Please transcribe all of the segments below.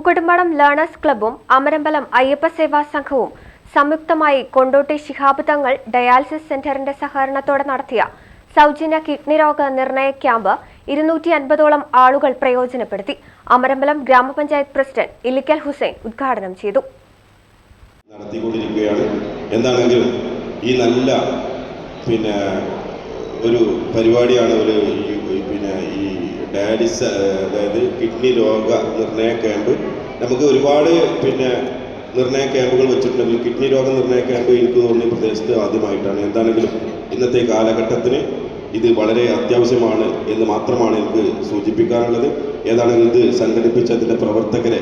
പുകടുംബടം learners ക്ലബ്ബും അമരമ്പലം അയ്യപ്പ സേവാ സംഘവും സംയുക്തമായി കൊണ്ടോട്ടി ശിഹാബ് തങ്ങൾ ഡയാലിസിസ് സെന്ററിന്റെ സഹകരണത്തോടെ നടത്തിയ സൗജന്യ കിഡ്നി രോഗ നിർണയ ക്യാമ്പ് ഇരുന്നൂറ്റി അൻപതോളം ആളുകൾ പ്രയോജനപ്പെടുത്തി അമരമ്പലം ഗ്രാമപഞ്ചായത്ത് പ്രസിഡന്റ് ഇലിക്കൽ ഹുസൈൻ ഉദ്ഘാടനം ചെയ്തു. നടത്തിക്കൊണ്ടിരിക്കുകയാണ്. എന്താണെങ്കിലും ഈ നല്ല പിന്നെ ഒരു പരിപാടിയാണ് ഒരു പിന്നെ ഈ ഡയാലിസ് അതായത് കിഡ്നി രോഗ നിർണയ ക്യാമ്പ് നമുക്ക് ഒരുപാട് പിന്നെ നിർണയ ക്യാമ്പുകൾ വെച്ചിട്ടുണ്ടെങ്കിൽ കിഡ്നി രോഗ നിർണയ ക്യാമ്പ് എനിക്ക് തോന്നുന്നു പ്രദേശത്ത് ആദ്യമായിട്ടാണ്. എന്താണെങ്കിലും ഇന്നത്തെ കാലഘട്ടത്തിന് ഇത് വളരെ അത്യാവശ്യമാണ് എന്ന് മാത്രമാണ് എനിക്ക് സൂചിപ്പിക്കാനുള്ളത്. ഏതാണെങ്കിലും ഇത് സംഘടിപ്പിച്ചതിന്റെ പ്രവർത്തകരെ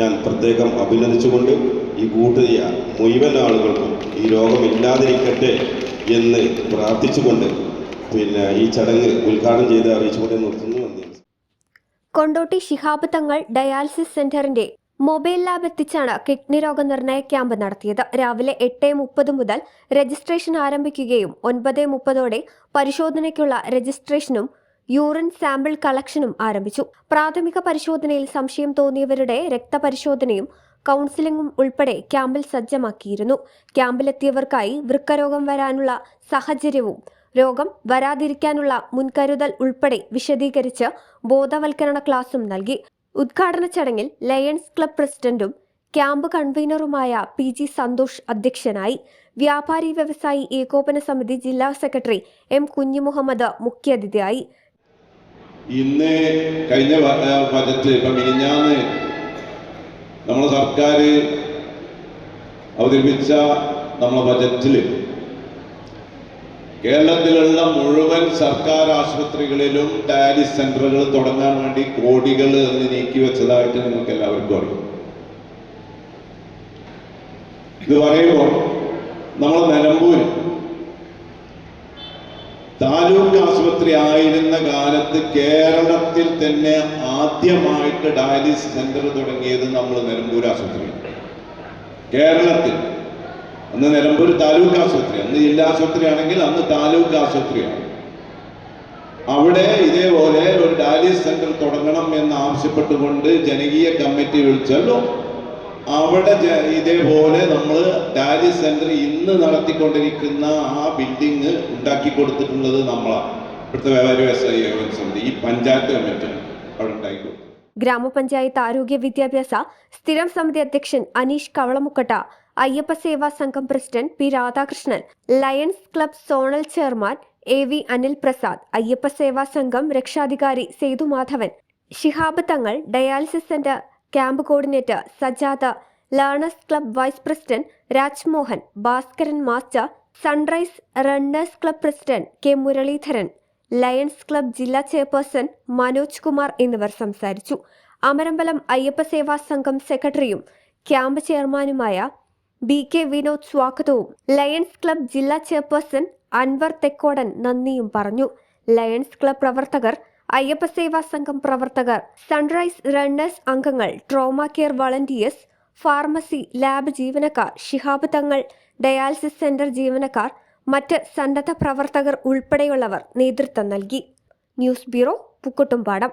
ഞാൻ പ്രത്യേകം അഭിനന്ദിച്ചുകൊണ്ട് ഈ കൂട്ടിയ മുഴുവൻ ആളുകൾക്കും ഈ രോഗം ഇല്ലാതിരിക്കട്ടെ എന്ന് പ്രാർത്ഥിച്ചുകൊണ്ട് പിന്നെ ഈ ചടങ്ങ് ഉദ്ഘാടനം ചെയ്ത് അറിയിച്ചുകൊണ്ട് നിർത്തുന്നു. കൊണ്ടോട്ടി ശിഹാബ് തങ്ങൾ ഡയാലിസിസ് സെന്ററിന്റെ മൊബൈൽ ലാബ് എത്തിച്ചാണ് കിഡ്നി രോഗനിർണയ ക്യാമ്പ് നടത്തിയത്. രാവിലെ എട്ട് മുപ്പത് മുതൽ രജിസ്ട്രേഷൻ ആരംഭിക്കുകയും ഒൻപത് മുപ്പതോടെ പരിശോധനയ്ക്കുള്ള രജിസ്ട്രേഷനും യൂറിൻ സാമ്പിൾ കളക്ഷനും ആരംഭിച്ചു. പ്രാഥമിക പരിശോധനയിൽ സംശയം തോന്നിയവരുടെ രക്തപരിശോധനയും കൗൺസിലിംഗും ഉൾപ്പെടെ ക്യാമ്പിൽ സജ്ജമാക്കിയിരുന്നു. ക്യാമ്പിലെത്തിയവർക്കായി വൃക്കരോഗം വരാനുള്ള സാഹചര്യവും രോഗം വരാതിരിക്കാനുള്ള മുൻകരുതൽ ഉൾപ്പെടെ വിശദീകരിച്ച് ബോധവൽക്കരണ ക്ലാസും നൽകി. ഉദ്ഘാടന ചടങ്ങിൽ ലയൺസ് ക്ലബ് പ്രസിഡന്റും ക്യാമ്പ് കൺവീനറുമായ പി ജി സന്തോഷ് അധ്യക്ഷനായി വ്യാപാരി വ്യവസായി ഏകോപന സമിതി ജില്ലാ സെക്രട്ടറി എം കുഞ്ഞിമുഹമ്മദ് മുഖ്യാതിഥിയായി. ഇന്ന് കഴിഞ്ഞ ബജറ്റ് ഇപ്പം മിനിഞ്ഞാന്ന് നമ്മുടെ സർക്കാർ അവതരിപ്പിച്ച നമ്മുടെ ബജറ്റിൽ കേരളത്തിലുള്ള മുഴുവൻ സർക്കാർ ആശുപത്രികളിലും ഡയാലിസ് സെന്ററുകൾ തുടങ്ങാൻ വേണ്ടി കോടികൾ അതിന് നീക്കി വെച്ചതായിട്ട് നിങ്ങൾക്ക് എല്ലാവർക്കും അറിയാം. ഇത് പറയുമ്പോൾ നമ്മൾ നിലമ്പൂര്. താലൂക്ക് ആശുപത്രി ആയിരുന്ന കാലത്ത് കേരളത്തിൽ തന്നെ ആദ്യമായിട്ട് ഡയാലിസ് സെന്റർ തുടങ്ങിയത് നമ്മൾ നിലമ്പൂർ ആശുപത്രിയാണ്. കേരളത്തിൽ അന്ന് നിലമ്പൂർ താലൂക്ക് ആശുപത്രി അന്ന് ജില്ലാ ആശുപത്രി ആണെങ്കിൽ അന്ന് താലൂക്ക് ആശുപത്രിയാണ്. അവിടെ ഇതേപോലെ ഒരു ഡയാലിസിസ് സെന്റർ തുടങ്ങണം എന്ന് ആവശ്യപ്പെട്ടുകൊണ്ട് ജനകീയ കമ്മിറ്റി വിളിച്ചല്ലോ. അവിടെ ഇതേപോലെ നമ്മൾ ഡയാലിസിസ് സെന്റർ ഇന്ന് നടത്തിക്കൊണ്ടിരിക്കുന്ന ആ ബിൽഡിങ് ഉണ്ടാക്കി കൊടുത്തിട്ടുള്ളത് നമ്മളാണ്. ഇവിടുത്തെ വ്യാപാരി ഏകോപന സമിതി ഈ പഞ്ചായത്ത് കമ്മിറ്റിയാണ് അവിടെ ഗ്രാമപഞ്ചായത്ത് ആരോഗ്യ വിദ്യാഭ്യാസ സ്ഥിരം സമിതി അധ്യക്ഷൻ Aneesh Kavalamukkatta Ayyappa Seva Sangham president P Radhakrishnan lions club zonal chairman A V Anil Prasad Ayyappa Seva Sangham രക്ഷാധികാരി Sethumadhavan Shihab Thangal dialysis centre camp coordinator Sajatha learners club vice president Rajmohan Bhaskaran master sunrise runners club president K Muraleedharan lions club ജില്ലാ chairperson Manoj Kumar എന്നിവർ സംസാരിച്ചു. അമരമ്പലം അയ്യപ്പ സേവാ സംഘം സെക്രട്ടറിയും camp ചെയർമാനുമായ B K Vinod സ്വാഗതവും. Lions club ജില്ലാ chairperson Anwar Thekkodan നന്ദിയും പറഞ്ഞു. ലയൺസ് ക്ലബ് പ്രവർത്തകർ അയ്യപ്പ സേവാ സംഘം പ്രവർത്തകർ സൺറൈസ് റണ്ണേഴ്സ് അംഗങ്ങൾ trauma care volunteers pharmacy lab ജീവനക്കാർ ഷിഹാബ് തങ്ങൾ ഡയാലിസിസ് സെന്റർ ജീവനക്കാർ മറ്റ് സന്നദ്ധ പ്രവർത്തകർ ഉൾപ്പെടെയുള്ളവർ നേതൃത്വം നൽകി. News bureau Pookkottumpadam.